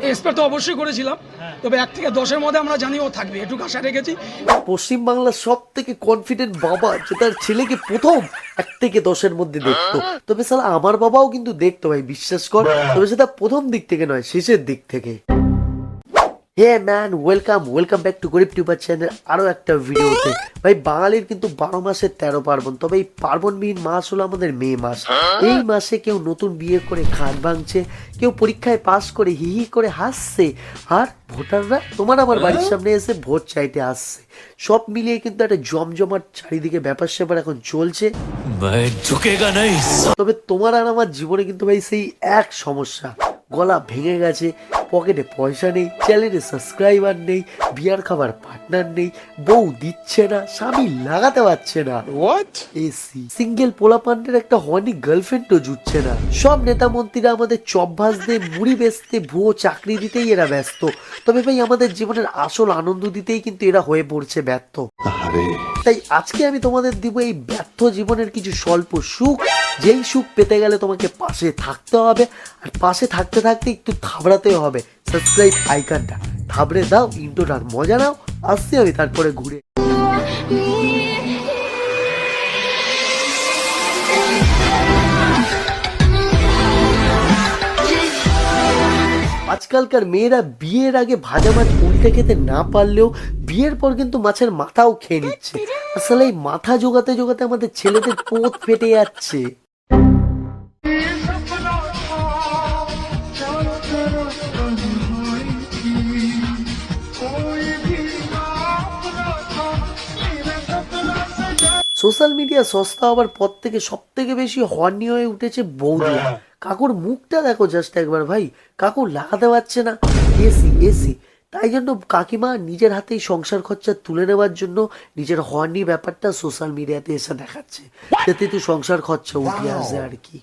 Expect তো অবশ্যই করেছিলাম। তবে এক থেকে দশের মধ্যে আমরা জানি ও থাকবে এটুকু আশা রেখেছি। পশ্চিমবাংলার সব থেকে কনফিডেন্ট বাবা যে তার ছেলেকে প্রথম এক থেকে দশের মধ্যে দেখতো। তবে স্যার আমার বাবাও কিন্তু দেখতো ভাই বিশ্বাস কর। তবে সেটা প্রথম দিক থেকে নয় শেষের দিক থেকে। Hey man welcome welcome back to Garib tuber channel আরও একটা ভিডিওতে ভাই বাঙালির কিন্তু বারো মাসের তেরো পার্বণ। তবে এই পার্বণবিহীন মাস হলো আমাদের মে মাস। এই মাসে কেউ নতুন বিয়ে করে খাট ভাঙছে কেউ পরীক্ষায় পাস করে হি হি করে হাসছে আর ভোটাররা তোমার আমার বাড়ির সামনে এসে ভোট চাইতে আসছে। সব মিলিয়ে কিন্তু একটা জমজমাট চারিদিকে ব্যাপার স্যাপার এখন চলছে। তবে তোমার আর আমার জীবনে কিন্তু ভাই সেই এক সমস্যা। গলা ভেঙে গেছে পকেটে পয়সা নেই চ্যানেলে সাবস্ক্রাইবার নেই বিয়ার খাবার পার্টনার নেই বউ দিচ্ছে না স্বামী লাগাতে পারছে না। এসি সিঙ্গেল পোলা পান্ডের একটা হনি গার্লফ্রেন্ডও জুটছে না। সব নেতা মন্ত্রীরা আমাদের চপ ভাজতে মুড়ি বেচতে ভুয়ো চাকরি দিতেই এরা ব্যস্ত। তবে ভাই আমাদের জীবনের আসল আনন্দ দিতেই কিন্তু এরা হয়ে পড়ছে ব্যর্থ। তাই আজকে আমি তোমাদের দিব এই ব্যর্থ জীবনের কিছু স্বল্প সুখ। যেই সুখ পেতে গেলে তোমাকে পাশে থাকতে হবে, আর পাশে থাকতে থাকতে একটু থাবড়াতে হবে। সাবস্ক্রাইব আইকনটা থাবড়ে দাও ইন্টোটার মজা নাও, আসছি আমি তারপরে ঘুরে। আজকালকার মেয়েরা বিয়ের আগে ভাজা মাছ উল্টে খেতে না পারলেও বিয়ের পর কিন্তু মাছের মাথাও খেয়ে নিচ্ছে। আসলে এই মাথা জোগাতে জোগাতে আমাদের ছেলেদের পোত ফেটে যাচ্ছে। সোশ্যাল মিডিয়া সস্তা হওয়ার পর থেকে সব থেকে বেশি হর্নি হয়ে উঠেছে বৌদিয়া কাকুর মুখটা দেখো জাস্ট একবার ভাই কাকু লাগাতে পারছে না। এসি এসি তাই জন্য কাকিমা নিজের হাতেই সংসার খরচা তুলে নেওয়ার জন্য নিজের হর্নি ব্যাপারটা সোশ্যাল মিডিয়াতে এসে দেখাচ্ছে। যাতে একটু সংসার খরচা উঠে আসে আর কি।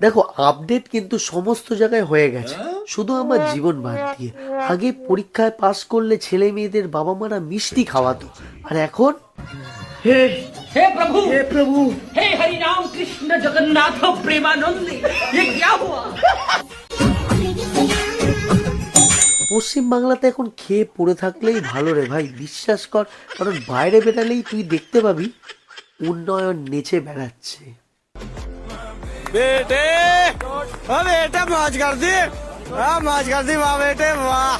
দেখো আপডেট কিন্তু সমস্ত জায়গায় হয়ে গেছে। শুধু আমার জীবন বাদ দিয়ে। আগে পরীক্ষায় পাশ করলে ছেলে মেয়েদের বাবা মারা মিষ্টি খাওয়াতো। আর এখন? हे प्रभु हे प्रभु हे हरि राम कृष्ण जगन्नाथ प्रेमानंद ये क्या हुआ পশ্চিম বাংলাতে এখন খেয়ে পড়ে থাকলেই ভালো রে ভাই বিশ্বাস কর কারণ বাইরে বেরালেই তুই দেখতে পাবি উন্নয়ন নেচে বেড়াচ্ছে बेटे ओ बेटे मौज कर दी हाँ मौज कर दी वाह बेटे वाह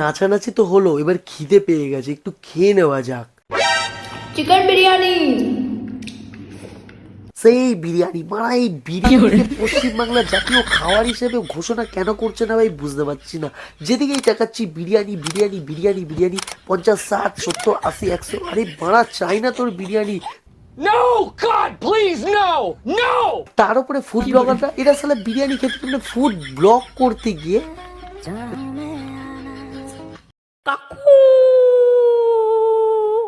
নাচানাচি তো হলো এবার খিদে পেয়ে গেছে একটু খেয়ে নেওয়া যাক চিকেন বিরিয়ানি সেই বিরিয়ানি মারা এই বিরিয়ানি পশ্চিমবাংলার জাতীয় খাবার হিসেবে ঘোষণা কেন করছে না ভাই বুঝতে পারছি না। যেদিকেই দেখাচ্ছি বিরিয়ানি বিরিয়ানি বিরিয়ানি বিরিয়ানি পঞ্চাশ ষাট সত্তর আশি একশো আরে মারা চাই না তোর biryani. No, God, please, no, no! তার উপরে ফুড ব্লগাররা এরা সালা বিরিয়ানি খেতে গেলে ফুড ব্লগ করতে গিয়ে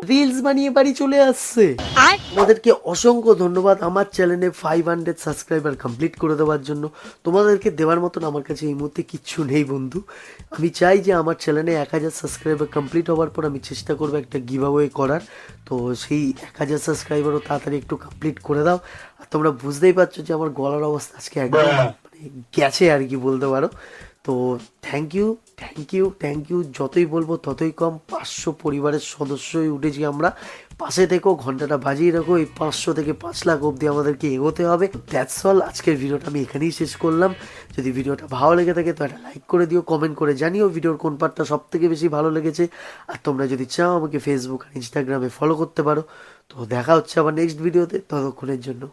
রিলস বানিয়ে বাড়ি চলে আসছে। তোমাদেরকে অসংখ্য ধন্যবাদ আমার চ্যানেলে ফাইভ হান্ড্রেড সাবস্ক্রাইবার কমপ্লিট করে দেওয়ার জন্য। তোমাদেরকে দেওয়ার মতন আমার কাছে এই মুহূর্তে কিচ্ছু নেই বন্ধু। আমি চাই যে আমার চ্যানেলে এক হাজার সাবস্ক্রাইবার কমপ্লিট হওয়ার পর আমি চেষ্টা করব একটা গিভ অ্যাওয়ে করার। তো সেই এক হাজার সাবস্ক্রাইবারও তাড়াতাড়ি একটু কমপ্লিট করে দাও। আর তোমরা বুঝতেই পারছ যে আমার গলার অবস্থা আজকে একদম মানে গেছে আর কি বলতে পারো। তো thank you thank you thank you যতই বলব ততই কম। পাঁচশো পরিবারের সদস্যই উঠেছি আমরা। পাশে থেকেও ঘন্টাটা বাজিয়ে রাখো, এই পাঁচশো থেকে পাঁচ লাখ অবধি আমাদেরকে এগোতে হবে। দ্যাটস অল আজকের ভিডিওটা আমি এখানেই শেষ করলাম। যদি ভিডিওটা ভালো লেগে থাকে তো একটা লাইক করে দিও কমেন্ট করে জানিও ভিডিওর কোন পার্টটা সব থেকে বেশি ভালো লেগেছে। আর তোমরা যদি চাও আমাকে ফেসবুক আর ইনস্টাগ্রামে ফলো করতে পারো। তো দেখা হচ্ছে আবার নেক্সট ভিডিওতে ততক্ষণের জন্য।